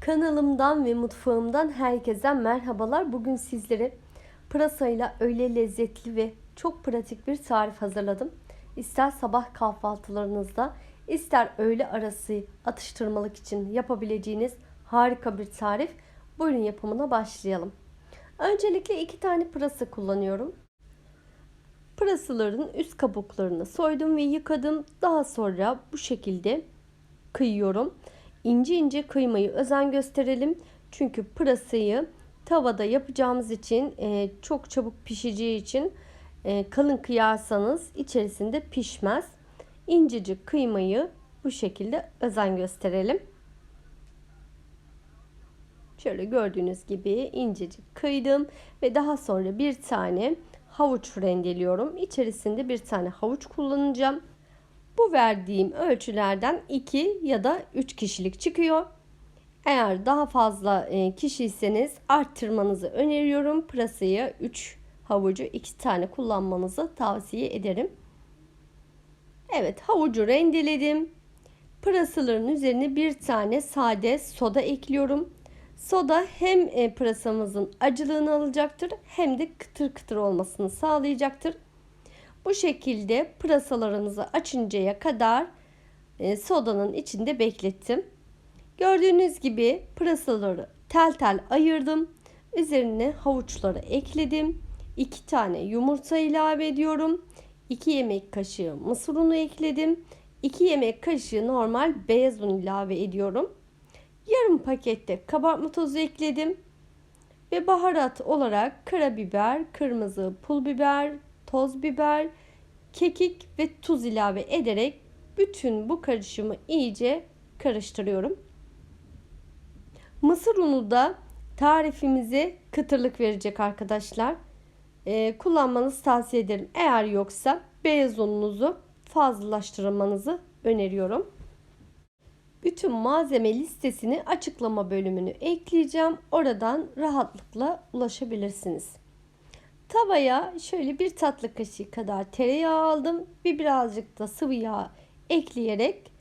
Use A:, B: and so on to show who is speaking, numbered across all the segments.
A: Kanalımdan ve mutfağımdan herkese merhabalar. Bugün sizlere pırasayla öyle lezzetli ve çok pratik bir tarif hazırladım. İster sabah kahvaltılarınızda, ister öğle arası atıştırmalık için yapabileceğiniz harika bir tarif. Buyurun yapımına başlayalım. Öncelikle iki tane pırasa kullanıyorum. Pırasaların üst kabuklarını soydum ve yıkadım. Daha sonra bu şekilde kıyıyorum. İnce ince kıymayı özen gösterelim. Çünkü pırasayı tavada yapacağımız için e, çok çabuk pişeceği için e, kalın kıyarsanız içerisinde pişmez. İncecik kıymayı bu şekilde özen gösterelim. Şöyle gördüğünüz gibi incecik kıydım ve daha sonra bir tane havuç rendeliyorum. İçerisinde bir tane havuç kullanacağım. Bu verdiğim ölçülerden 2 ya da 3 kişilik çıkıyor. Eğer daha fazla e, kişiyseniz arttırmanızı öneriyorum. Pırasayı 3 havucu 2 tane kullanmanızı tavsiye ederim. Evet havucu rendeledim. Pırasaların üzerine bir tane sade soda ekliyorum. Soda hem e, pırasamızın acılığını alacaktır hem de kıtır kıtır olmasını sağlayacaktır. Bu şekilde pırasalarımızı açıncaya kadar e, sodanın içinde beklettim. Gördüğünüz gibi pırasaları tel tel ayırdım. Üzerine havuçları ekledim. 2 tane yumurta ilave ediyorum. 2 yemek kaşığı mısır unu ekledim. 2 yemek kaşığı normal beyaz un ilave ediyorum. Yarım pakette kabartma tozu ekledim. Ve baharat olarak karabiber, kırmızı pul biber, toz biber, kekik ve tuz ilave ederek bütün bu karışımı iyice karıştırıyorum. Mısır unu da tarifimize kıtırlık verecek arkadaşlar. Ee, kullanmanızı tavsiye ederim. Eğer yoksa beyaz ununuzu fazlalaştırmanızı öneriyorum. Bütün malzeme listesini açıklama bölümünü ekleyeceğim. Oradan rahatlıkla ulaşabilirsiniz. Tavaya şöyle bir tatlı kaşığı kadar tereyağı aldım. Bir birazcık da sıvı yağ ekleyerek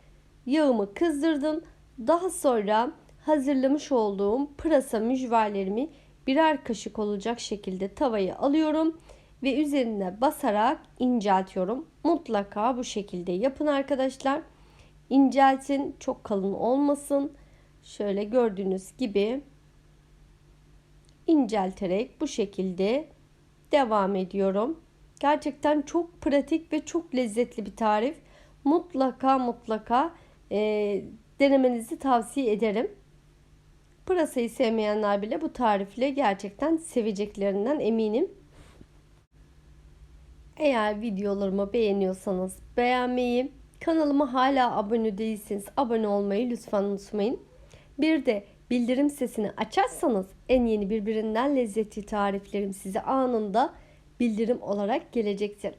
A: yağımı kızdırdım. Daha sonra hazırlamış olduğum pırasa mücverlerimi birer kaşık olacak şekilde tavaya alıyorum ve üzerine basarak inceltiyorum. Mutlaka bu şekilde yapın arkadaşlar. İnceltin, çok kalın olmasın. Şöyle gördüğünüz gibi incelterek bu şekilde devam ediyorum. Gerçekten çok pratik ve çok lezzetli bir tarif. Mutlaka mutlaka e, denemenizi tavsiye ederim. Pırasayı sevmeyenler bile bu tarifle gerçekten seveceklerinden eminim. Eğer videolarımı beğeniyorsanız beğenmeyi, kanalıma hala abone değilseniz abone olmayı lütfen unutmayın. Bir de bildirim sesini açarsanız en yeni birbirinden lezzetli tariflerim size anında bildirim olarak gelecektir.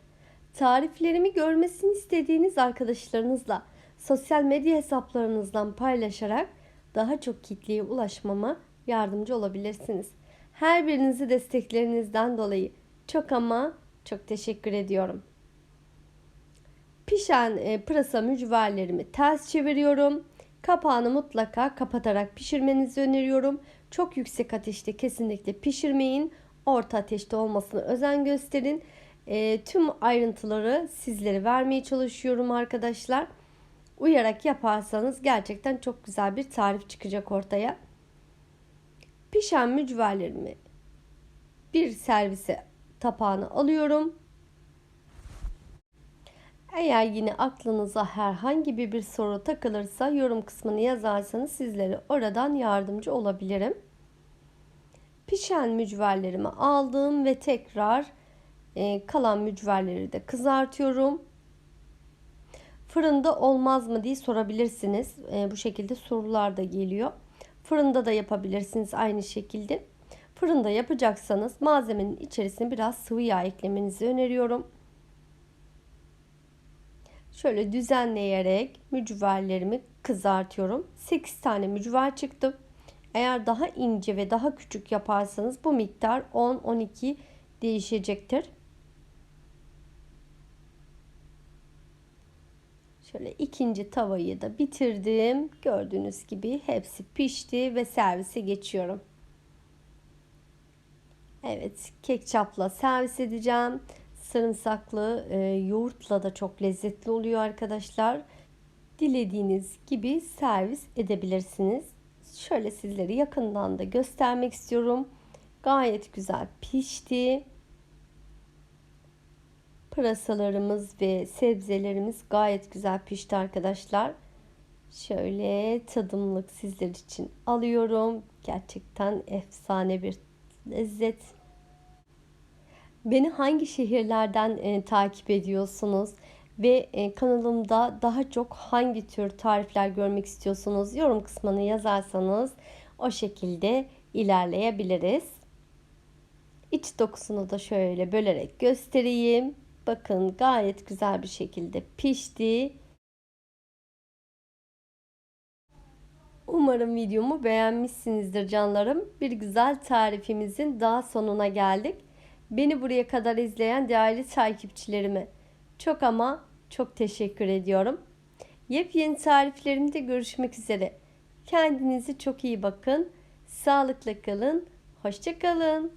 A: Tariflerimi görmesini istediğiniz arkadaşlarınızla sosyal medya hesaplarınızdan paylaşarak daha çok kitleye ulaşmama yardımcı olabilirsiniz. Her birinizi desteklerinizden dolayı çok ama çok teşekkür ediyorum. Pişen e, pırasa mücverlerimi ters çeviriyorum. Kapağını mutlaka kapatarak pişirmenizi öneriyorum. Çok yüksek ateşte kesinlikle pişirmeyin. Orta ateşte olmasına özen gösterin. E, tüm ayrıntıları sizlere vermeye çalışıyorum arkadaşlar. Uyarak yaparsanız gerçekten çok güzel bir tarif çıkacak ortaya. Pişen mücverlerimi bir servise tapağına alıyorum. Eğer yine aklınıza herhangi bir soru takılırsa yorum kısmını yazarsanız sizlere oradan yardımcı olabilirim. Pişen mücverlerimi aldım ve tekrar e, kalan mücverleri de kızartıyorum. Fırında olmaz mı diye sorabilirsiniz. E, bu şekilde sorular da geliyor. Fırında da yapabilirsiniz aynı şekilde. Fırında yapacaksanız malzemenin içerisine biraz sıvı yağ eklemenizi öneriyorum. Şöyle düzenleyerek mücverlerimi kızartıyorum. 8 tane mücver çıktı. Eğer daha ince ve daha küçük yaparsanız bu miktar 10-12 değişecektir. Şöyle ikinci tavayı da bitirdim. Gördüğünüz gibi hepsi pişti ve servise geçiyorum. Evet, ketçapla servis edeceğim. Sarımsaklı e, yoğurtla da çok lezzetli oluyor arkadaşlar. Dilediğiniz gibi servis edebilirsiniz. Şöyle sizleri yakından da göstermek istiyorum. Gayet güzel pişti. Pırasalarımız ve sebzelerimiz gayet güzel pişti arkadaşlar. Şöyle tadımlık sizler için alıyorum. Gerçekten efsane bir lezzet. Beni hangi şehirlerden e, takip ediyorsunuz ve e, kanalımda daha çok hangi tür tarifler görmek istiyorsunuz yorum kısmına yazarsanız o şekilde ilerleyebiliriz. İç dokusunu da şöyle bölerek göstereyim. Bakın gayet güzel bir şekilde pişti. Umarım videomu beğenmişsinizdir canlarım. Bir güzel tarifimizin daha sonuna geldik. Beni buraya kadar izleyen değerli takipçilerime çok ama çok teşekkür ediyorum. Yepyeni tariflerimde görüşmek üzere. Kendinize çok iyi bakın. Sağlıkla kalın. Hoşçakalın.